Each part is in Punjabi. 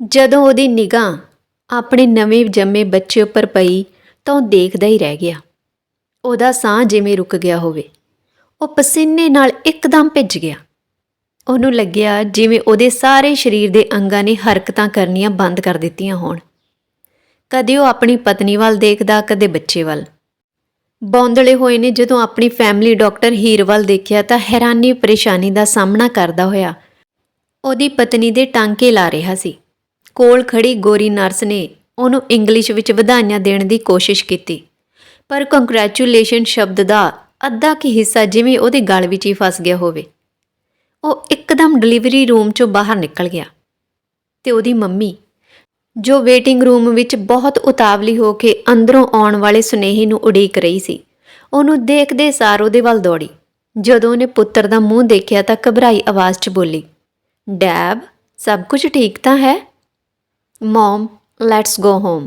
ਜਦੋਂ ਉਹਦੀ ਨਿਗਾਹ ਆਪਣੇ ਨਵੇਂ ਜੰਮੇ ਬੱਚੇ ਉੱਪਰ ਪਈ ਤਾਂ ਉਹ ਦੇਖਦਾ ਹੀ ਰਹਿ ਗਿਆ। ਉਹਦਾ ਸਾਹ ਜਿਵੇਂ ਰੁਕ ਗਿਆ ਹੋਵੇ, ਉਹ ਪਸੀਨੇ ਨਾਲ ਇੱਕਦਮ ਭਿੱਜ ਗਿਆ। ਉਹਨੂੰ ਲੱਗਿਆ ਜਿਵੇਂ ਉਹਦੇ ਸਾਰੇ ਸਰੀਰ ਦੇ ਅੰਗਾਂ ਨੇ ਹਰਕਤਾਂ ਕਰਨੀਆਂ ਬੰਦ ਕਰ ਦਿੱਤੀਆਂ ਹੋਣ। ਕਦੇ ਉਹ ਆਪਣੀ ਪਤਨੀ ਵੱਲ ਦੇਖਦਾ, ਕਦੇ ਬੱਚੇ ਵੱਲ। ਬੌਂਦਲੇ ਹੋਏ ਨੇ ਜਦੋਂ ਆਪਣੀ ਫੈਮਿਲੀ ਡਾਕਟਰ ਹੀਰ ਵੱਲ ਦੇਖਿਆ ਤਾਂ ਹੈਰਾਨੀ, ਪਰੇਸ਼ਾਨੀ ਦਾ ਸਾਹਮਣਾ ਕਰਦਾ ਹੋਇਆ ਉਹਦੀ ਪਤਨੀ ਦੇ ਟਾਂਕੇ ਲਾ ਰਿਹਾ ਸੀ। ਕੋਲ ਖੜੀ ਗੋਰੀ ਨਰਸ ਨੇ ਉਹਨੂੰ ਇੰਗਲਿਸ਼ ਵਿੱਚ ਵਧਾਈਆਂ ਦੇਣ ਦੀ ਕੋਸ਼ਿਸ਼ ਕੀਤੀ। ਪਰ ਕੰਗ੍ਰੈਚੁਲੇਸ਼ਨ ਸ਼ਬਦ ਦਾ ਅੱਧਾ ਕੀ ਹਿੱਸਾ ਜਿਵੇਂ ਉਹਦੇ ਗਲ ਵਿੱਚ ਹੀ ਫਸ ਗਿਆ ਹੋਵੇ। ਉਹ ਇੱਕਦਮ ਡਿਲੀਵਰੀ ਰੂਮ ਚੋਂ ਬਾਹਰ ਨਿਕਲ ਗਿਆ ਤੇ ਉਹਦੀ ਮੰਮੀ, ਜੋ ਵੇਟਿੰਗ ਰੂਮ ਵਿੱਚ ਬਹੁਤ ਉਤਾਵਲੀ ਹੋ ਕੇ ਅੰਦਰੋਂ ਆਉਣ ਵਾਲੇ ਸੁਨੇਹੇ ਨੂੰ ਉਡੀਕ ਰਹੀ ਸੀ, ਉਹਨੂੰ ਦੇਖਦੇ ਸਾਰ ਉਹਦੇ ਵੱਲ ਦੌੜੀ। ਜਦੋਂ ਉਹਨੇ ਪੁੱਤਰ ਦਾ ਮੂੰਹ ਦੇਖਿਆ ਤਾਂ ਘਬਰਾਈ ਆਵਾਜ਼ 'ਚ ਬੋਲੀ, ਡੈਬ, ਸਭ ਕੁਝ ਠੀਕ ਤਾਂ ਹੈ? ਮਮ ਲੈਟਸ ਗੋ ਹੋਮ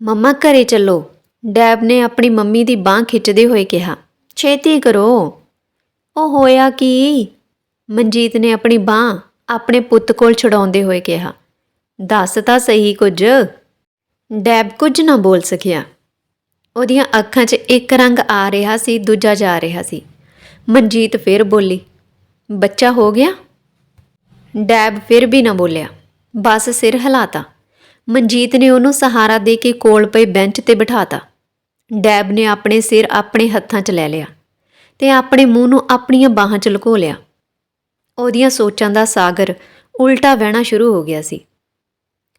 ਮੰਮਾ ਘਰੇ ਚੱਲੋ। ਡੈਬ ਨੇ ਆਪਣੀ ਮੰਮੀ ਦੀ ਬਾਹ ਖਿੱਚਦੇ ਹੋਏ ਕਿਹਾ, ਛੇਤੀ ਕਰੋ। ਉਹ ਹੋਇਆ ਕੀ? ਮਨਜੀਤ ਨੇ ਆਪਣੀ ਬਾਹ ਆਪਣੇ ਪੁੱਤ ਕੋਲ ਛਡਾਉਂਦੇ ਹੋਏ ਕਿਹਾ, ਦੱਸ ਤਾਂ ਸਹੀ ਕੁਝ। ਡੈਬ ਕੁਝ ਨਾ ਬੋਲ ਸਕਿਆ। ਉਹਦੀਆਂ ਅੱਖਾਂ 'ਚ ਇੱਕ ਰੰਗ ਆ ਰਿਹਾ ਸੀ, ਦੂਜਾ ਜਾ ਰਿਹਾ ਸੀ। ਮਨਜੀਤ ਫਿਰ ਬੋਲੀ, ਬੱਚਾ ਹੋ ਗਿਆ? ਡੈਬ ਫਿਰ ਵੀ ਨਾ ਬੋਲਿਆ। ਬਸ ਸਿਰ ਹਿਲਾਤਾ। ਮਨਜੀਤ ਨੇ ਉਹਨੂੰ ਸਹਾਰਾ ਦੇ ਕੇ ਕੋਲ ਪਏ ਬੈਂਚ ਤੇ ਬਿਠਾਤਾ। ਡੈਬ ਨੇ ਆਪਣੇ ਸਿਰ ਆਪਣੇ ਹੱਥਾਂ 'ਚ ਲੈ ਲਿਆ ਤੇ ਆਪਣੇ ਮੂੰਹ ਨੂੰ ਆਪਣੀਆਂ ਬਾਹਾਂ 'ਚ ਲੁਕੋ ਲਿਆ। ਉਹਦੀਆਂ ਸੋਚਾਂ ਦਾ ਸਾਗਰ ਉਲਟਾ ਵਹਿਣਾ ਸ਼ੁਰੂ ਹੋ ਗਿਆ ਸੀ।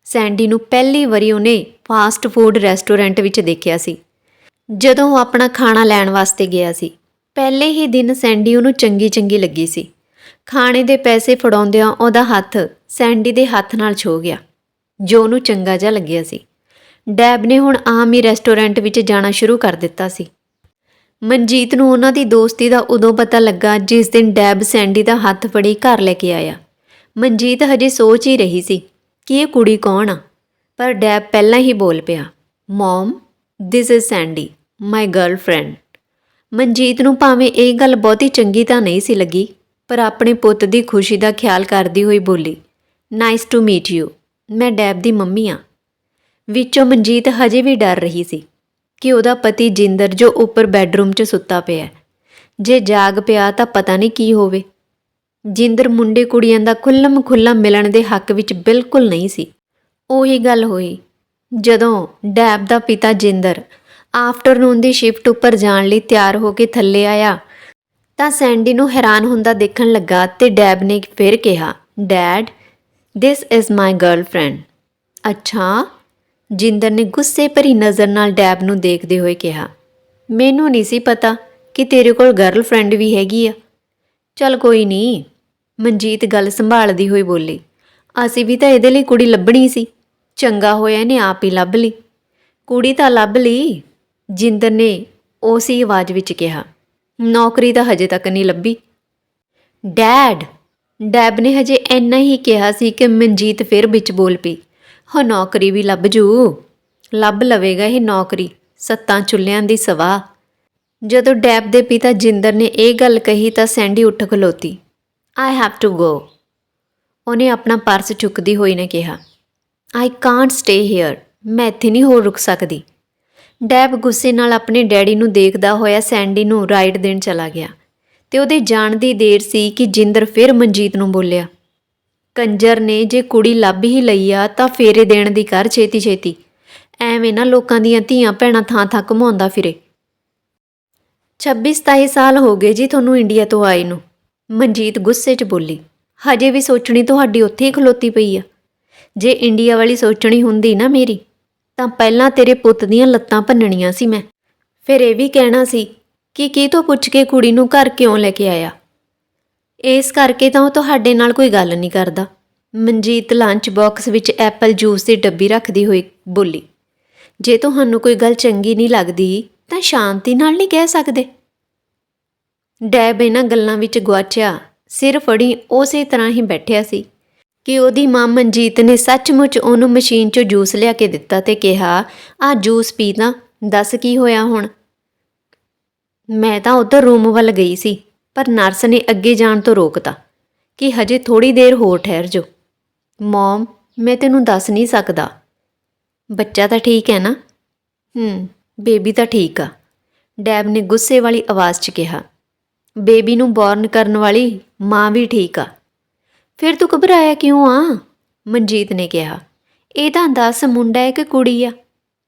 ਸੈਂਡੀ ਨੂੰ ਪਹਿਲੀ ਵਾਰੀ ਉਹਨੇ ਫਾਸਟ ਫੂਡ ਰੈਸਟੋਰੈਂਟ ਵਿੱਚ ਦੇਖਿਆ ਸੀ। ਜਦੋਂ ਉਹ ਆਪਣਾ ਖਾਣਾ ਲੈਣ ਵਾਸਤੇ ਗਿਆ ਸੀ, ਪਹਿਲੇ ਹੀ ਦਿਨ ਸੈਂਡੀ ਉਹਨੂੰ ਚੰਗੀ ਚੰਗੀ ਲੱਗੀ ਸੀ। ਖਾਣੇ ਦੇ ਪੈਸੇ ਫੜਾਉਂਦਿਆਂ ਉਹਦਾ ਹੱਥ ਸੈਂਡੀ ਦੇ ਹੱਥ ਨਾਲ ਛੋ ਗਿਆ। ਜੋ ਉਹਨੂੰ ਚੰਗਾ ਜਿਹਾ ਲੱਗਿਆ ਸੀ। ਡੈਬ ਨੇ ਹੁਣ ਆਮ ਹੀ ਰੈਸਟੋਰੈਂਟ ਵਿੱਚ ਜਾਣਾ ਸ਼ੁਰੂ ਕਰ ਦਿੱਤਾ ਸੀ। ਮਨਜੀਤ ਨੂੰ ਉਹਨਾਂ ਦੀ ਦੋਸਤੀ ਦਾ ਉਦੋਂ ਪਤਾ ਲੱਗਾ ਜਿਸ ਦਿਨ ਡੈਬ ਸੈਂਡੀ ਦਾ ਹੱਥ ਫੜੀ ਘਰ ਲੈ ਕੇ ਆਇਆ। ਮਨਜੀਤ ਹਜੇ ਸੋਚ ਹੀ ਰਹੀ ਸੀ ਕਿ ਇਹ ਕੁੜੀ ਕੌਣ ਆ। ਪਰ ਡੈਬ ਪਹਿਲਾਂ ਹੀ ਬੋਲ ਪਿਆ, mom this is Sandy my girlfriend Manjit ਨੂੰ ਭਾਵੇਂ ਇਹ ਗੱਲ ਬਹੁਤੀ ਚੰਗੀ ਤਾਂ ਨਹੀਂ ਸੀ ਲੱਗੀ ਪਰ ਆਪਣੇ ਪੁੱਤ ਦੀ ਖੁਸ਼ੀ ਦਾ ਖਿਆਲ ਕਰਦੀ ਹੋਈ ਬੋਲੀ ਨਾਈਸ ਟੂ ਮੀਟ ਯੂ ਮੈਂ ਡੈਬ ਦੀ ਮੰਮੀ ਆ। ਵਿੱਚੋਂ ਮਨਜੀਤ ਹਜੇ ਵੀ ਡਰ ਰਹੀ ਸੀ ਕਿ ਉਹਦਾ ਪਤੀ ਜਿੰਦਰ ਜੋ ਉੱਪਰ ਬੈੱਡਰੂਮ 'ਚ ਸੁੱਤਾ ਪਿਆ ਜੇ ਜਾਗ ਪਿਆ ਤਾਂ ਪਤਾ ਨਹੀਂ ਕੀ ਹੋਵੇ। ਜਿੰਦਰ ਮੁੰਡੇ ਕੁੜੀਆਂ ਦਾ ਖੁੱਲਮ ਖੁੱਲਾ ਮਿਲਣ ਦੇ ਹੱਕ ਵਿੱਚ ਬਿਲਕੁਲ ਨਹੀਂ ਸੀ। ਉਹੀ ਗੱਲ ਹੋਈ, ਜਦੋਂ ਡੈਬ ਦਾ ਪਿਤਾ ਜਿੰਦਰ ਆਫਟਰਨੂਨ ਦੀ ਸ਼ਿਫਟ ਉੱਪਰ ਜਾਣ ਲਈ ਤਿਆਰ ਹੋ ਕੇ ਥੱਲੇ ਆਇਆ ਤਾਂ ਸੈਂਡੀ ਨੂੰ ਹੈਰਾਨ ਹੁੰਦਾ ਦੇਖਣ ਲੱਗਾ ਤੇ ਡੈਬ ਨੇ ਫਿਰ ਕਿਹਾ, dad this is my girlfriend ਅੱਛਾ? ਜਿੰਦਰ ਨੇ ਗੁੱਸੇ ਭਰੀ ਨਜ਼ਰ ਨਾਲ ਡੈਬ ਨੂੰ ਦੇਖਦੇ ਹੋਏ ਕਿਹਾ, ਮੈਨੂੰ ਨਹੀਂ ਸੀ ਪਤਾ ਕਿ ਤੇਰੇ ਕੋਲ ਗਰਲਫ੍ਰੈਂਡ ਵੀ ਹੈਗੀ ਆ। ਚੱਲ ਕੋਈ ਨਹੀਂ। ਮਨਜੀਤ ਗੱਲ ਸੰਭਾਲਦੀ ਹੋਈ ਬੋਲੀ, ਅਸੀਂ ਵੀ ਤਾਂ ਇਹਦੇ ਲਈ ਕੁੜੀ ਲੱਭਣੀ ਸੀ। ਚੰਗਾ ਹੋਇਆ ਇਹਨੇ ਆਪ ਹੀ ਲੱਭ ਲਈ। ਕੁੜੀ ਤਾਂ ਲੱਭ ਲਈ। ਜਿੰਦਰ ਨੇ ਉਸੇ ਆਵਾਜ਼ ਵਿੱਚ ਕਿਹਾ ਨੌਕਰੀ ਤਾਂ ਹਜੇ ਤੱਕ ਨਹੀਂ ਲੱਭੀ। ਡੈਡ, ਡੈਬ ਨੇ ਹਜੇ ਇੰਨਾ ਹੀ ਕਿਹਾ ਸੀ ਕਿ ਮਨਜੀਤ ਫਿਰ ਵਿੱਚ ਬੋਲ ਪਈ, ਹੋ, ਨੌਕਰੀ ਵੀ ਲੱਭ ਜੂ। ਲੱਭ ਲਵੇਗਾ ਇਹ ਨੌਕਰੀ, ਸੱਤਾਂ ਚੁੱਲ੍ਹਿਆਂ ਦੀ ਸਵਾ। ਜਦੋਂ ਡੈਬ ਦੇ ਪਿਤਾ ਜਿੰਦਰ ਨੇ ਇਹ ਗੱਲ ਕਹੀ ਤਾਂ ਸੈਂਡੀ ਉੱਠ ਖਲੋਤੀ ਆਈ ਹੈਵ ਟੂ ਗੋ ਉਹਨੇ ਆਪਣਾ ਪਰਸ ਚੁੱਕਦੀ ਹੋਈ ਨੇ ਕਿਹਾ ਆਈ ਕਾਂਟ ਸਟੇ ਹੇਅਰ ਮੈਂ ਇੱਥੇ ਨਹੀਂ ਹੋਰ ਰੁਕ ਸਕਦੀ। ਡੈਬ ਗੁੱਸੇ ਨਾਲ ਆਪਣੇ ਡੈਡੀ ਨੂੰ ਦੇਖਦਾ ਹੋਇਆ ਸੈਂਡੀ ਨੂੰ ਰਾਈਡ ਦੇਣ ਚਲਾ ਗਿਆ ਤੇ ਉਹਦੇ ਜਾਣ ਦੀ ਦੇਰ ਸੀ ਕਿ ਜਿੰਦਰ ਫਿਰ ਮਨਜੀਤ ਨੂੰ ਬੋਲਿਆ, ਕੰਜਰ ਨੇ ਜੇ ਕੁੜੀ ਲੱਭ ਹੀ ਲਈ ਆ ਤਾਂ ਫੇਰੇ ਦੇਣ ਦੀ ਕਰ ਛੇਤੀ ਛੇਤੀ ਐਵੇਂ ਨਾ ਲੋਕਾਂ ਦੀਆਂ ਧੀਆਂ ਭੈਣਾਂ ਥਾਂ ਥਾਂ ਘੁਮਾਉਂਦਾ ਫਿਰੇ। 26 27 ਸਾਲ ਹੋ ਗਏ ਜੀ ਤੁਹਾਨੂੰ ਇੰਡੀਆ ਤੋਂ ਆਏ ਨੂੰ। ਮਨਜੀਤ ਗੁੱਸੇ 'ਚ ਬੋਲੀ, ਹਜੇ ਵੀ ਸੋਚਣੀ ਤੁਹਾਡੀ ਉੱਥੇ ਹੀ ਖਲੋਤੀ ਪਈ ਆ। ਜੇ ਇੰਡੀਆ ਵਾਲੀ ਸੋਚਣੀ ਹੁੰਦੀ ਨਾ ਮੇਰੀ ਤਾਂ ਪਹਿਲਾਂ ਤੇਰੇ ਪੁੱਤ ਦੀਆਂ ਲੱਤਾਂ ਭੰਨਣੀਆਂ ਸੀ ਮੈਂ। ਫਿਰ ਇਹ ਵੀ ਕਹਿਣਾ ਸੀ ਕਿ ਕੀ ਤੋਂ ਪੁੱਛ ਕੇ ਕੁੜੀ ਨੂੰ ਘਰ ਕਿਉਂ ਲੈ ਕੇ ਆਇਆ? ਇਸ ਕਰਕੇ ਤਾਂ ਉਹ ਤੁਹਾਡੇ ਨਾਲ ਕੋਈ ਗੱਲ ਨਹੀਂ ਕਰਦਾ। ਮਨਜੀਤ ਲੰਚ ਬਾਕਸ ਵਿੱਚ ਐਪਲ ਜੂਸ ਦੀ ਡੱਬੀ ਰੱਖਦੀ ਹੋਈ ਬੋਲੀ, ਜੇ ਤੁਹਾਨੂੰ ਕੋਈ ਗੱਲ ਚੰਗੀ ਨਹੀਂ ਲੱਗਦੀ, ਤਾਂ ਸ਼ਾਂਤੀ ਨਾਲ ਨਹੀਂ ਕਹਿ ਸਕਦੇ? ਡੈਬ ਇਹਨਾਂ ਗੱਲਾਂ ਵਿੱਚ ਗੁਆਚਿਆ, ਸਿਰ ਫੜੀ ਉਸੇ ਤਰ੍ਹਾਂ ਹੀ ਬੈਠਿਆ ਸੀ। ਕਿ ਉਹਦੀ ਮਾਂ ਮਨਜੀਤ ਨੇ ਸੱਚਮੁੱਚ ਉਹਨੂੰ ਮਸ਼ੀਨ 'ਚੋਂ ਜੂਸ ਲਿਆ ਕੇ ਦਿੱਤਾ ਤੇ ਕਿਹਾ, ਆਹ ਜੂਸ ਪੀ ਤਾਂ ਦੱਸ ਕੀ ਹੋਇਆ ਹੁਣ? ਮੈਂ ਤਾਂ ਉਧਰ ਰੂਮ ਵੱਲ ਗਈ ਸੀ, ਪਰ ਨਰਸ ਨੇ ਅੱਗੇ ਜਾਣ ਤੋਂ ਰੋਕਤਾ ਕਿ ਹਜੇ ਥੋੜੀ ਦੇਰ ਹੋਰ ਠਹਿਰ ਜੋ ਮਮ, ਮੈਂ ਤੈਨੂੰ ਦੱਸ ਨਹੀਂ ਸਕਦਾ। ਬੱਚਾ ਤਾਂ ਠੀਕ ਹੈ ਨਾ? ਹੂੰ, ਬੇਬੀ ਤਾਂ ਠੀਕ ਆ। ਡੈਬ ਨੇ ਗੁੱਸੇ ਵਾਲੀ ਆਵਾਜ਼ 'ਚ ਕਿਹਾ। ਬੇਬੀ ਨੂੰ ਬੌਰਨ ਕਰਨ ਵਾਲੀ ਮਾਂ ਵੀ ਠੀਕ ਆ। ਫਿਰ ਤੂੰ ਘਬਰਾਇਆ ਕਿਉਂ ਆ? ਮਨਜੀਤ ਨੇ ਕਿਹਾ। ਇਹ ਤਾਂ ਦੱਸ, ਮੁੰਡਾ ਹੈ ਕਿ ਕੁੜੀ ਆ।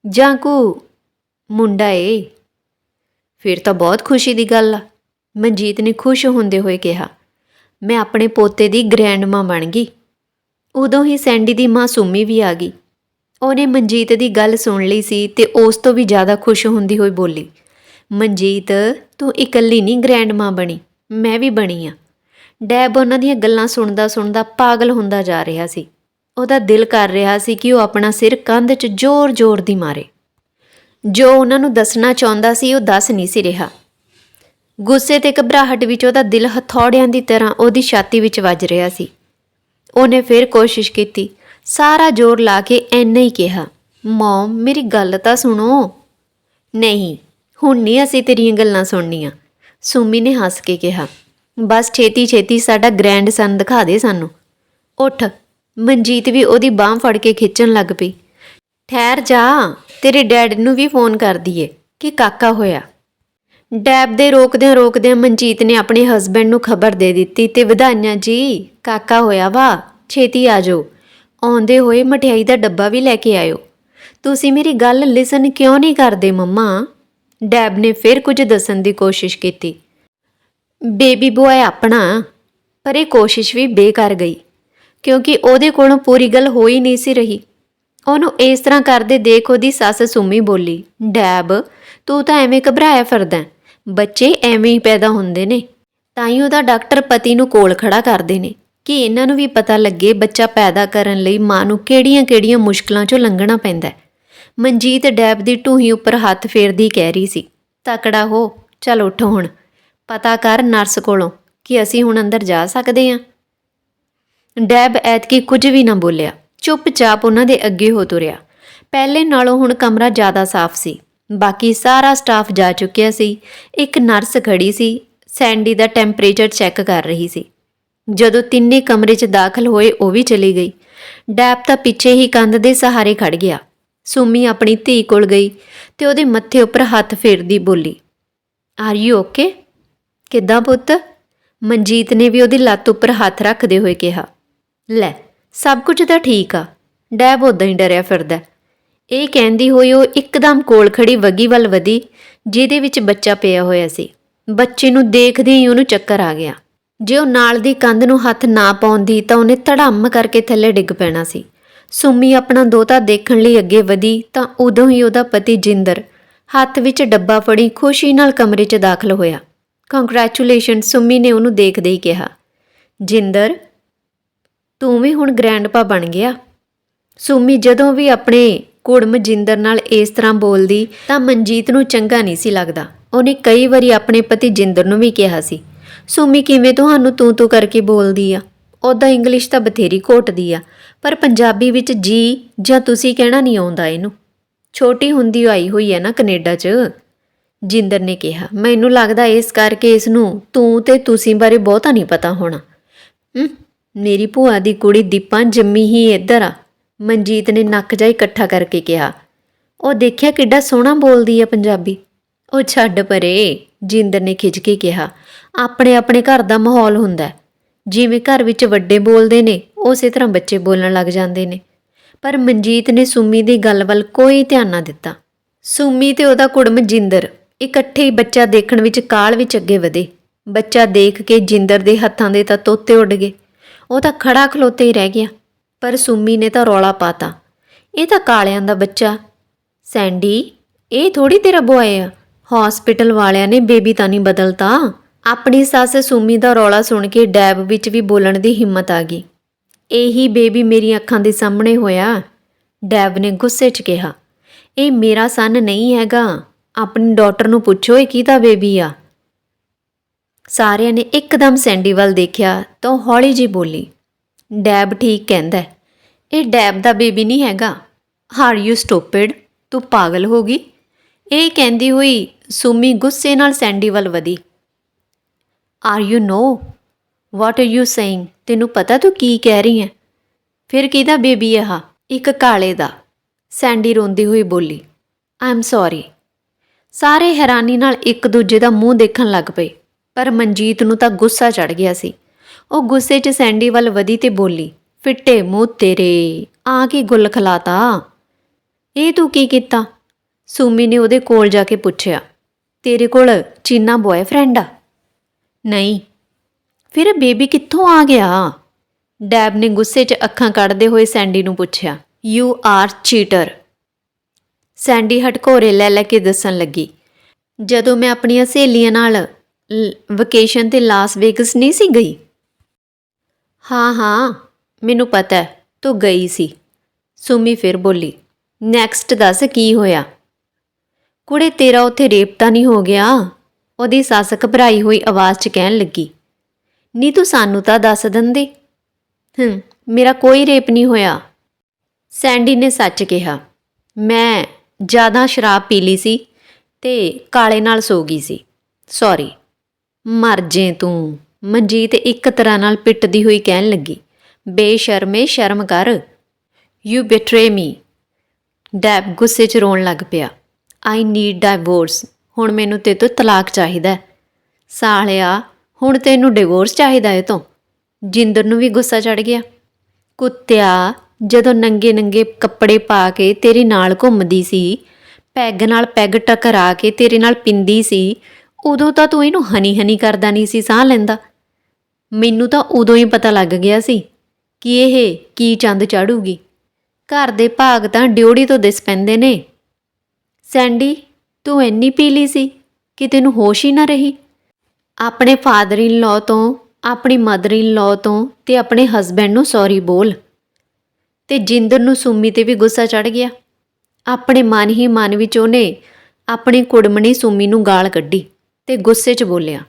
ਜਾਂ ਕੋ ਮੁੰਡਾ ਏ। ਫਿਰ ਤਾਂ ਬਹੁਤ ਖੁਸ਼ੀ ਦੀ ਗੱਲ ਆ। ਮਨਜੀਤ ਨੇ ਖੁਸ਼ ਹੁੰਦੇ ਹੋਏ ਕਿਹਾ, ਮੈਂ ਆਪਣੇ ਪੋਤੇ ਦੀ ਗ੍ਰੈਂਡ ਮਾਂ ਬਣ ਗਈ। ਉਦੋਂ ਹੀ ਸੈਂਡੀ ਦੀ ਮਾਂ ਸੁਮੀ ਵੀ ਆ ਗਈ। ਉਹਨੇ ਮਨਜੀਤ ਦੀ ਗੱਲ ਸੁਣ ਲਈ ਸੀ ਤੇ ਉਸ ਤੋਂ ਵੀ ਜ਼ਿਆਦਾ ਖੁਸ਼ ਹੁੰਦੀ ਹੋਈ ਬੋਲੀ, ਮਨਜੀਤ, ਤੂੰ ਇਕੱਲੀ ਨਹੀਂ ਗ੍ਰੈਂਡ ਮਾਂ ਬਣੀ, ਮੈਂ ਵੀ ਬਣੀ ਆ। ਡੈਬ ਉਹਨਾਂ ਦੀਆਂ ਗੱਲਾਂ ਸੁਣਦਾ ਸੁਣਦਾ ਪਾਗਲ ਹੁੰਦਾ ਜਾ ਰਿਹਾ ਸੀ। ਉਹਦਾ ਦਿਲ ਕਰ ਰਿਹਾ ਸੀ ਕਿ ਉਹ ਆਪਣਾ ਸਿਰ ਕੰਧ 'ਚ ਜ਼ੋਰ-ਜ਼ੋਰ ਦੀ ਮਾਰੇ। ਜੋ ਉਹਨਾਂ ਨੂੰ ਦੱਸਣਾ ਚਾਹੁੰਦਾ ਸੀ ਉਹ ਦੱਸ ਨਹੀਂ ਸੀ ਰਿਹਾ। ਗੁੱਸੇ ਤੇ ਘਬਰਾਹਟ ਵਿੱਚ ਉਹਦਾ ਦਿਲ ਹਥੌੜਿਆਂ ਦੀ ਤਰ੍ਹਾਂ ਉਹਦੀ ਛਾਤੀ ਵਿੱਚ ਵੱਜ ਰਿਹਾ ਸੀ। ਉਹਨੇ ਫਿਰ ਕੋਸ਼ਿਸ਼ ਕੀਤੀ। ਸਾਰਾ ਜ਼ੋਰ ਲਾ ਕੇ ਐਨਾ ਹੀ ਕਿਹਾ ਮਮ ਮੇਰੀ ਗੱਲ ਤਾਂ ਸੁਣੋ। ਨਹੀਂ, ਹੁਣ ਨਹੀਂ ਅਸੀਂ ਤੇਰੀਆਂ ਗੱਲਾਂ ਸੁਣਨੀਆਂ, ਸੁਮੀ ਨੇ ਹੱਸ ਕੇ ਕਿਹਾ। ਬਸ ਛੇਤੀ ਛੇਤੀ ਸਾਡਾ ਗ੍ਰੈਂਡ ਸਨ ਦਿਖਾ ਦੇ ਸਾਨੂੰ। ਉੱਠ। ਮਨਜੀਤ ਵੀ ਉਹਦੀ ਬਾਹ ਫੜ ਕੇ ਖਿੱਚਣ ਲੱਗ ਪਈ। ਠਹਿਰ ਜਾ, ਤੇਰੇ ਡੈਡ ਨੂੰ ਵੀ ਫੋਨ ਕਰ ਦਈਏ ਕਿ ਕਾਕਾ ਹੋਇਆ। ਡੈਬ ਦੇ ਰੋਕਦਿਆਂ ਰੋਕਦਿਆਂ ਮਨਜੀਤ ਨੇ ਆਪਣੇ ਹਸਬੰਡ ਨੂੰ ਖਬਰ ਦੇ ਦਿੱਤੀ ਤੇ ਵਧਾਈਆਂ ਜੀ, ਕਾਕਾ ਹੋਇਆ ਵਾ, ਛੇਤੀ ਆ ਜਾਓ। ਆਉਂਦੇ ਹੋਏ ਮਠਿਆਈ ਦਾ ਡੱਬਾ ਵੀ ਲੈ ਕੇ ਆਇਓ। ਤੁਸੀਂ ਮੇਰੀ ਗੱਲ ਲਿਸਨ ਕਿਉਂ ਨਹੀਂ ਕਰਦੇ ਮੰਮਾ? ਡੈਬ ਨੇ ਫਿਰ ਕੁਝ ਦੱਸਣ ਦੀ ਕੋਸ਼ਿਸ਼ ਕੀਤੀ। ਬੇਬੀ ਬੋਏ ਆਪਣਾ, ਪਰ ਇਹ ਕੋਸ਼ਿਸ਼ ਵੀ ਬੇਕਾਰ ਗਈ, ਕਿਉਂਕਿ ਉਹਦੇ ਕੋਲੋਂ ਪੂਰੀ ਗੱਲ ਹੋ ਹੀ ਨਹੀਂ ਸੀ ਰਹੀ। ਉਹਨੂੰ ਇਸ ਤਰ੍ਹਾਂ ਕਰਦੇ ਦੇਖ ਉਹਦੀ ਸੱਸ ਸੁਮੀ ਬੋਲੀ, ਡੈਬ, ਤੂੰ ਤਾਂ ਐਵੇਂ ਘਬਰਾਇਆ ਫਿਰਦਾ ਬੱਚੇ ਐਵੇਂ ਹੀ ਪੈਦਾ ਹੁੰਦੇ ਨੇ। ਤਾਂ ਹੀ ਉਹਦਾ ਡਾਕਟਰ ਪਤੀ ਨੂੰ ਕੋਲ ਖੜਾ ਕਰਦੇ ਨੇ। ਕਿ ਇਹਨਾਂ ਨੂੰ ਵੀ ਪਤਾ ਲੱਗੇ ਬੱਚਾ ਪੈਦਾ ਕਰਨ ਲਈ ਮਾਂ ਨੂੰ ਕਿਹੜੀਆਂ-ਕਿਹੜੀਆਂ ਮੁਸ਼ਕਲਾਂ 'ਚੋਂ ਲੰਘਣਾ ਪੈਂਦਾ ਮਨਜੀਤ ਡੈਬ ਦੀ ਢੂਹੀ ਉੱਪਰ ਹੱਥ ਫੇਰਦੀ ਕਹਿ ਰਹੀ ਸੀ, ਤਕੜਾ ਹੋ, ਚੱਲ ਉੱਠ ਹੁਣ। ਪਤਾ ਕਰ ਨਰਸ ਕੋਲੋਂ ਕਿ ਅਸੀਂ ਹੁਣ ਅੰਦਰ ਜਾ ਸਕਦੇ ਹਾਂ। ਡੈਬ ਐਤਕੀ ਕੁਝ ਵੀ ਨਾ ਬੋਲਿਆ। ਚੁੱਪਚਾਪ ਉਹਨਾਂ ਦੇ ਅੱਗੇ ਹੋ ਤੁਰਿਆ। ਪਹਿਲੇ ਨਾਲੋਂ ਹੁਣ ਕਮਰਾ ਜ਼ਿਆਦਾ ਸਾਫ਼ ਸੀ। ਬਾਕੀ ਸਾਰਾ ਸਟਾਫ ਜਾ ਚੁੱਕਿਆ ਸੀ। ਇੱਕ ਨਰਸ ਖੜੀ ਸੀ। ਸੈਂਡੀ ਦਾ ਟੈਂਪਰੇਚਰ ਚੈੱਕ ਕਰ ਰਹੀ ਸੀ। ਜਦੋਂ ਤਿੰਨੇ ਕਮਰੇ 'ਚ ਦਾਖਲ ਹੋਏ, ਉਹ ਵੀ ਚਲੀ ਗਈ। ਡੈਬ ਤਾਂ ਪਿੱਛੇ ਹੀ ਕੰਧ ਦੇ ਸਹਾਰੇ ਖੜ ਗਿਆ। ਸੁਮੀ ਆਪਣੀ ਧੀ ਕੋਲ ਗਈ ਤੇ ਉਹਦੇ ਮੱਥੇ ਉੱਪਰ ਹੱਥ ਫੇਰਦੀ ਬੋਲੀ ਆਰ ਯੂ ਓਕੇ ਕਿੱਦਾਂ ਪੁੱਤ? ਮਨਜੀਤ ਨੇ ਵੀ ਉਹਦੀ ਲੱਤ ਉੱਪਰ ਹੱਥ ਰੱਖਦੇ ਹੋਏ ਕਿਹਾ, ਲੈ, ਸਭ ਕੁਝ ਤਾਂ ਠੀਕ ਆ ਡੈਬ ਉਦਾਂ ਹੀ ਡਰਿਆ ਫਿਰਦਾ ਇਹ ਕਹਿੰਦੀ ਹੋਈ ਉਹ ਇੱਕਦਮ ਕੋਲ ਖੜੀ ਵਗੀ ਵੱਲ ਵਧੀ, ਜਿਹਦੇ ਵਿੱਚ ਬੱਚਾ ਪਿਆ ਹੋਇਆ ਸੀ। ਬੱਚੇ ਨੂੰ ਦੇਖਦੇ ਹੀ ਉਹਨੂੰ ਚੱਕਰ ਆ ਗਿਆ। ਜੇ ਉਹ ਨਾਲ ਦੀ ਕੰਧ ਨੂੰ ਹੱਥ ਨਾ ਪਾਉਂਦੀ ਤਾਂ ਉਹਨੇ ਧੜੰਮ ਕਰਕੇ ਥੱਲੇ ਡਿੱਗ ਪੈਣਾ ਸੀ। ਸੁਮੀ ਆਪਣਾ ਦੋਤਾ ਦੇਖਣ ਲਈ ਅੱਗੇ ਵਧੀ ਤਾਂ ਉਦੋਂ ਹੀ ਉਹਦਾ ਪਤੀ ਜਿੰਦਰ ਹੱਥ ਵਿੱਚ ਡੱਬਾ ਫੜੀ ਖੁਸ਼ੀ ਨਾਲ ਕਮਰੇ 'ਚ ਦਾਖਲ ਹੋਇਆ। ਕੰਗ੍ਰੈਚੁਲੇਸ਼ਨ ਸੁਮੀ ਨੇ ਉਹਨੂੰ ਦੇਖਦੇ ਹੀ ਕਿਹਾ, ਜਿੰਦਰ, ਤੂੰ ਵੀ ਹੁਣ ਗ੍ਰੈਂਡਪਾ ਬਣ ਗਿਆ। ਸੁਮੀ ਜਦੋਂ ਵੀ ਆਪਣੇ ਕੁੜਮ ਜਿੰਦਰ ਨਾਲ ਇਸ ਤਰ੍ਹਾਂ ਬੋਲਦੀ, ਤਾਂ ਮਨਜੀਤ ਨੂੰ ਚੰਗਾ ਨਹੀਂ ਸੀ ਲੱਗਦਾ। ਉਹਨੇ ਕਈ ਵਾਰੀ ਆਪਣੇ ਪਤੀ ਜਿੰਦਰ ਨੂੰ ਵੀ ਕਿਹਾ ਸੀ ਸੁਮੀ ਕਿਵੇਂ ਤੁਹਾਨੂੰ ਤੂੰ ਤੂੰ ਕਰਕੇ ਬੋਲਦੀ ਆ? ਉਹਦਾ ਇੰਗਲਿਸ਼ ਤਾਂ ਬਥੇਰੀ ਘੋਟਦੀ ਆ, ਪਰ ਪੰਜਾਬੀ ਵਿੱਚ ਜੀ ਜਾਂ ਤੁਸੀਂ ਕਹਿਣਾ ਨਹੀਂ ਆਉਂਦਾ ਇਹਨੂੰ। ਛੋਟੀ ਹੁੰਦੀ ਆਈ ਹੋਈ ਹੈ ਨਾ ਕੈਨੇਡਾ 'ਚ। ਜਿੰਦਰ ਨੇ ਕਿਹਾ, ਮੈਨੂੰ ਲੱਗਦਾ ਇਸ ਕਰਕੇ ਇਸ ਨੂੰ ਤੂੰ ਤੇ ਤੁਸੀਂ ਬਾਰੇ ਬਹੁਤਾ ਨਹੀਂ ਪਤਾ ਹੋਣਾ। ਮੇਰੀ ਭੂਆ ਦੀ ਕੁੜੀ ਦੀਪਾਂ ਜੰਮੀ ਹੀ ਇੱਧਰ ਆ। ਮਨਜੀਤ ਨੇ ਨੱਕ ਜਾ ਇਕੱਠਾ ਕਰਕੇ ਕਿਹਾ, ਉਹ ਦੇਖਿਆ ਕਿੱਡਾ ਸੋਹਣਾ ਬੋਲਦੀ ਆ ਪੰਜਾਬੀ। ਉਹ ਛੱਡ ਪਰੇ, ਜਿੰਦਰ ਨੇ ਖਿੱਚ ਕੇ ਕਿਹਾ, ਆਪਣੇ ਆਪਣੇ ਘਰ ਦਾ ਮਾਹੌਲ ਹੁੰਦਾ ਜਿਵੇਂ ਘਰ ਵਿੱਚ ਵੱਡੇ ਬੋਲਦੇ ਨੇ, ਉਸੇ ਤਰ੍ਹਾਂ ਬੱਚੇ ਬੋਲਣ ਲੱਗ ਜਾਂਦੇ ਨੇ। ਪਰ ਮਨਜੀਤ ਨੇ ਸੁਮੀ ਦੀ ਗੱਲ ਵੱਲ ਕੋਈ ਧਿਆਨ ਨਾ ਦਿੱਤਾ। ਸੁਮੀ ਤੇ ਉਹਦਾ ਕੁੜਮ ਜਿੰਦਰ। ਇਕੱਠੇ ਹੀ ਬੱਚਾ ਦੇਖਣ ਵਿੱਚ ਕਾਲ ਵਿੱਚ ਅੱਗੇ ਵਧੇ। ਬੱਚਾ ਦੇਖ ਕੇ ਜਿੰਦਰ ਦੇ ਹੱਥਾਂ ਦੇ ਤਾਂ ਤੋਤੇ ਉੱਡ ਗਏ। ਉਹ ਤਾਂ ਖੜਾ ਖਲੋਤੇ ਹੀ ਰਹਿ ਗਿਆ, ਪਰ ਸੁਮੀ ਨੇ ਤਾਂ ਰੌਲਾ ਪਾਤਾ। ਇਹ ਤਾਂ ਕਾਲਿਆਂ ਦਾ ਬੱਚਾ। ਸੈਂਡੀ, ਇਹ ਥੋੜੀ ਤੇਰਾ ਬੁਆਏ ਆ। ਹਸਪੀਟਲ ਵਾਲਿਆਂ ਨੇ ਬੇਬੀ ਤਾਂ ਨਹੀਂ ਬਦਲਤਾ। ਆਪਣੀ ਸੱਸ ਸੁਮੀ ਦਾ ਰੌਲਾ ਸੁਣ ਕੇ ਡੈਬ ਵਿੱਚ ਵੀ ਬੋਲਣ ਦੀ ਹਿੰਮਤ ਆ ਗਈ। ਇਹੀ ਬੇਬੀ ਮੇਰੀ ਅੱਖਾਂ ਦੇ ਸਾਹਮਣੇ ਹੋਇਆ। ਡੈਬ ਨੇ ਗੁੱਸੇ 'ਚ ਕਿਹਾ, ਇਹ ਮੇਰਾ ਸਨ ਨਹੀਂ ਹੈਗਾ। ਆਪਣੀ ਡਾਟਰ ਨੂੰ ਪੁੱਛੋ, ਇਹ ਕਿਹਦਾ ਬੇਬੀ ਆ? ਸਾਰਿਆਂ ਨੇ ਇੱਕਦਮ ਸੈਂਡੀ ਵੱਲ ਦੇਖਿਆ ਤਾਂ ਉਹ ਹੌਲੀ ਜੀ ਬੋਲੀ, ਡੈਬ ਠੀਕ ਕਹਿੰਦਾ ਇਹ ਡੈਬ ਦਾ ਬੇਬੀ ਨਹੀਂ ਹੈਗਾ। ਹਾਰ ਯੂ ਸਟੂਪਿਡ ਤੂੰ ਪਾਗਲ ਹੋ ਗਈ? ਇਹ ਕਹਿੰਦੀ ਹੋਈ ਸੁਮੀ ਗੁੱਸੇ ਨਾਲ ਸੈਂਡੀ ਵੱਲ ਵਧੀ। Are you no what are you saying ਤੈਨੂੰ ਪਤਾ ਤੂੰ ਕੀ ਕਹਿ ਰਹੀ ਹੈ? ਫਿਰ ਕਿਹਦਾ ਬੇਬੀ ਆ ਇੱਕ ਕਾਲੇ ਦਾ। ਸੈਂਡੀ ਰੋਂਦੀ ਹੋਈ ਬੋਲੀ ਆਈ ਐਮ ਸੌਰੀ ਸਾਰੇ ਹੈਰਾਨੀ ਨਾਲ ਇੱਕ ਦੂਜੇ ਦਾ ਮੂੰਹ ਦੇਖਣ ਲੱਗ ਪਏ, ਪਰ ਮਨਜੀਤ ਨੂੰ ਤਾਂ ਗੁੱਸਾ ਚੜ ਗਿਆ ਸੀ। ਉਹ ਗੁੱਸੇ 'ਚ ਸੈਂਡੀ ਵੱਲ ਵਧੀ ਤੇ ਬੋਲੀ, ਫਿੱਟੇ ਮੂੰਹ ਤੇਰੇ, ਆ ਕੇ ਗੁੱਲ ਖਲਾਤਾ? ਇਹ ਤੂੰ ਕੀ ਕੀਤਾ? ਸੂਮੀ ਨੇ ਉਹਦੇ ਕੋਲ ਜਾ ਕੇ ਪੁੱਛਿਆ, ਤੇਰੇ ਕੋਲ ਚੀਨਾ ਬॉयਫ੍ਰੈਂਡ ਆ? ਨਹੀਂ। ਫਿਰ ਬੇਬੀ ਕਿੱਥੋਂ ਆ ਗਿਆ? ਡੈਬ ਨੇ ਗੁੱਸੇ 'ਚ ਅੱਖਾਂ ਕੱਢਦੇ ਹੋਏ ਸੈਂਡੀ ਨੂੰ ਪੁੱਛਿਆ ਯੂ ਆਰ ਚੀਟਰ ਸੈਂਡੀ ਹਟਕੋਰੇ ਲੈ ਲੈ ਕੇ ਦੱਸਣ ਲੱਗੀ। ਜਦੋਂ ਮੈਂ ਆਪਣੀਆਂ ਸਹੇਲੀਆਂ ਨਾਲ ਵਕੇਸ਼ਨ ਤੇ ਲਾਸ ਵੇਗਸ ਨਹੀਂ ਸੀ ਗਈ? ਹਾਂ ਹਾਂ, ਮੈਨੂੰ ਪਤਾ ਹੈ, ਤੂੰ ਗਈ ਸੀ। ਸੁਮੀ ਫਿਰ ਬੋਲੀ ਨੈਕਸਟ ਦੱਸ ਕੀ ਹੋਇਆ? ਕੁੜੇ, ਤੇਰਾ ਉੱਥੇ ਰੇਪ ਤਾਂ ਨਹੀਂ ਹੋ ਗਿਆ? ਉਹਦੀ ਸੱਸ ਘਬਰਾਈ ਹੋਈ ਆਵਾਜ਼ 'ਚ ਕਹਿਣ ਲੱਗੀ, ਨਹੀਂ ਤੂੰ ਸਾਨੂੰ ਤਾਂ ਦੱਸ ਦਿੰਦੀ? ਹੂੰ, ਮੇਰਾ ਕੋਈ ਰੇਪ ਨਹੀਂ ਹੋਇਆ। ਸੈਂਡੀ ਨੇ ਸੱਚ ਕਿਹਾ, ਮੈਂ ਜ਼ਿਆਦਾ ਸ਼ਰਾਬ ਪੀ ਲਈ ਸੀ ਤੇ ਕਾਲੇ ਨਾਲ ਸੋ ਗਈ ਸੀ। ਸੌਰੀ ਮਰ ਜੇ ਤੂੰ। ਮਨਜੀਤ ਇੱਕ ਤਰ੍ਹਾਂ ਨਾਲ ਪਿੱਟਦੀ ਹੋਈ ਕਹਿਣ ਲੱਗੀ। ਬੇਸ਼ਰਮੇ ਸ਼ਰਮ ਕਰ। ਯੂ ਬਿਟਰੇ ਮੀ ਡੈਬ ਗੁੱਸੇ 'ਚ ਰੋਣ ਲੱਗ ਪਿਆ। ਆਈ ਨੀਡ ਡਾਈਵੋਰਸ ਹੁਣ ਮੈਨੂੰ ਤੇ ਤੋਂ ਤਲਾਕ ਚਾਹੀਦਾ ਸਾਲਿਆ, ਹੁਣ ਤੈਨੂੰ ਡਿਵੋਰਸ ਚਾਹੀਦਾ ਹੈ ਤੋਂ। ਜਿੰਦਰ ਨੂੰ ਵੀ ਗੁੱਸਾ ਚੜ ਗਿਆ। ਕੁੱਤਿਆ ਜਦੋਂ ਨੰਗੇ ਨੰਗੇ ਕੱਪੜੇ ਪਾ ਕੇ ਤੇਰੇ ਨਾਲ ਘੁੰਮਦੀ ਸੀ, ਪੈਗ ਨਾਲ ਪੈਗ ਟਕਰਾ ਕੇ ਤੇਰੇ ਨਾਲ ਪਿੰਦੀ ਸੀ, ਉਦੋਂ ਤਾਂ ਤੂੰ ਇਹਨੂੰ ਹਨੀ ਹਨੀ ਕਰਦਾ ਨਹੀਂ ਸੀ ਸਾਹ ਲੈਂਦਾ। ਮੈਨੂੰ ਤਾਂ ਉਦੋਂ ਹੀ ਪਤਾ ਲੱਗ ਗਿਆ ਸੀ ਕਿ ਇਹ ਕੀ ਚੰਦ ਚਾੜੂਗੀ। ਘਰ ਦੇ ਭਾਗ ਤਾਂ ਡਿਉੜੀ ਤੋਂ ਦਿਸ ਪੈਂਦੇ ਨੇ। ਸੈਂਡੀ, ਤੂੰ ਇੰਨੀ ਪੀਲੀ ਸੀ ਕਿ ਤੈਨੂੰ ਹੋਸ਼ ਹੀ ਨਾ ਰਹੀ। ਆਪਣੇ ਫਾਦਰ ਇਨ ਲਾਅ ਤੋਂ, ਆਪਣੀ ਮਦਰ ਇਨ ਲਾਅ ਤੋਂ ਤੇ ਆਪਣੇ ਹਸਬੈਂਡ ਨੂੰ ਸੌਰੀ ਬੋਲ। ਤੇ ਜਿੰਦਰ ਨੂੰ ਸੁਮੀ ਤੇ ਵੀ ਗੁੱਸਾ ਚੜ ਗਿਆ। ਆਪਣੇ ਮਨ ਹੀ ਮਨ ਵਿੱਚ ਉਹਨੇ ਆਪਣੀ ਕੁੜਮਣੀ ਸੁਮੀ ਨੂੰ ਗਾਲ ਕੱਢੀ ਤੇ ਗੁੱਸੇ 'ਚ ਬੋਲਿਆ,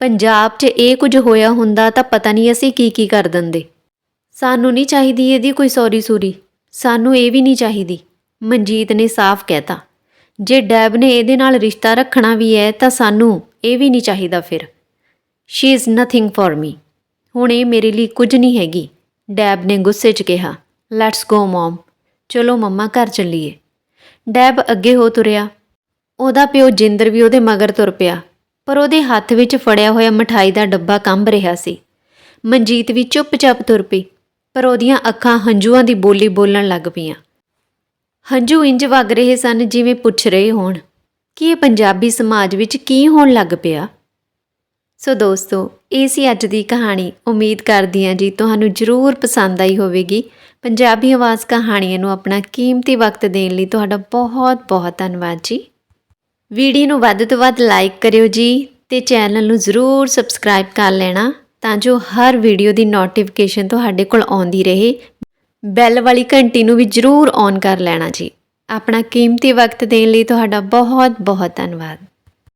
ਪੰਜਾਬ 'ਚ ਇਹ ਕੁਝ ਹੋਇਆ ਹੁੰਦਾ ਤਾਂ ਪਤਾ ਨਹੀਂ ਅਸੀਂ ਕੀ ਕੀ ਕਰ ਦਿੰਦੇ। ਸਾਨੂੰ ਨਹੀਂ ਚਾਹੀਦੀ ਇਹਦੀ ਕੋਈ ਸੌਰੀ ਸੂਰੀ। ਸਾਨੂੰ ਇਹ ਵੀ ਨਹੀਂ ਚਾਹੀਦੀ। ਮਨਜੀਤ ਨੇ ਸਾਫ਼ ਕਹਿਤਾ, ਜੇ ਡੈਬ ਨੇ ਇਹਦੇ ਨਾਲ ਰਿਸ਼ਤਾ ਰੱਖਣਾ ਵੀ ਹੈ ਤਾਂ ਸਾਨੂੰ ਇਹ ਵੀ ਨਹੀਂ ਚਾਹੀਦਾ ਫਿਰ। She is nothing for me ਹੁਣ ਇਹ ਮੇਰੇ ਲਈ ਕੁਝ ਨਹੀਂ ਹੈਗੀ। ਡੈਬ ਨੇ ਗੁੱਸੇ 'ਚ ਕਿਹਾ ਲੈਟਸ ਗੋ ਮਮ ਚਲੋ ਮੰਮਾ, ਘਰ ਚੱਲੀਏ। ਡੈਬ ਅੱਗੇ ਹੋ ਤੁਰਿਆ। ਉਹਦਾ ਪਿਓ ਜਿੰਦਰ ਵੀ ਉਹਦੇ ਮਗਰ ਤੁਰ ਪਿਆ, ਪਰ ਉਹਦੇ ਹੱਥ ਵਿੱਚ ਫੜਿਆ ਹੋਇਆ ਮਠਾਈ ਦਾ ਡੱਬਾ ਕੰਬ ਰਿਹਾ ਸੀ। ਮਨਜੀਤ ਵੀ ਚੁੱਪਚਾਪ ਤੁਰ ਪਈ, ਪਰ ਉਹਦੀਆਂ ਅੱਖਾਂ ਹੰਝੂਆਂ ਦੀ ਬੋਲੀ ਬੋਲਣ ਲੱਗ ਪਈਆਂ। ਹੰਝੂ ਇੰਜ ਵਗ ਰਹੇ ਸਨ ਜਿਵੇਂ ਪੁੱਛ ਰਹੇ ਹੋਣ, ਕਿ ਇਹ ਪੰਜਾਬੀ ਸਮਾਜ ਵਿੱਚ ਕੀ ਹੋਣ ਲੱਗ ਪਿਆ? ਸੋ ਦੋਸਤੋ, ਇਹ ਸੀ ਅੱਜ ਦੀ ਕਹਾਣੀ। ਉਮੀਦ ਕਰਦੀ ਹਾਂ ਜੀ ਤੁਹਾਨੂੰ ਜ਼ਰੂਰ ਪਸੰਦ ਆਈ ਹੋਵੇਗੀ। ਪੰਜਾਬੀ ਆਵਾਜ਼ ਕਹਾਣੀਆਂ ਨੂੰ ਆਪਣਾ ਕੀਮਤੀ ਵਕਤ ਦੇਣ ਲਈ ਤੁਹਾਡਾ ਬਹੁਤ ਬਹੁਤ ਧੰਨਵਾਦ ਜੀ। ਵੀਡੀਓ ਨੂੰ ਵੱਧ ਤੋਂ ਵੱਧ ਲਾਈਕ ਕਰਿਓ ਜੀ ਤੇ ਚੈਨਲ ਨੂੰ ਜ਼ਰੂਰ ਸਬਸਕ੍ਰਾਈਬ ਕਰ ਲੈਣਾ ਤਾਂ ਜੋ ਹਰ ਵੀਡੀਓ ਦੀ ਨੋਟੀਫਿਕੇਸ਼ਨ ਤੁਹਾਡੇ ਕੋਲ ਆਉਂਦੀ ਰਹੇ। ਬੈਲ ਵਾਲੀ ਘੰਟੀ ਨੂੰ ਵੀ ਜ਼ਰੂਰ ਔਨ ਕਰ ਲੈਣਾ ਜੀ। ਆਪਣਾ ਕੀਮਤੀ ਵਕਤ ਦੇਣ ਲਈ ਤੁਹਾਡਾ ਬਹੁਤ ਬਹੁਤ ਧੰਨਵਾਦ।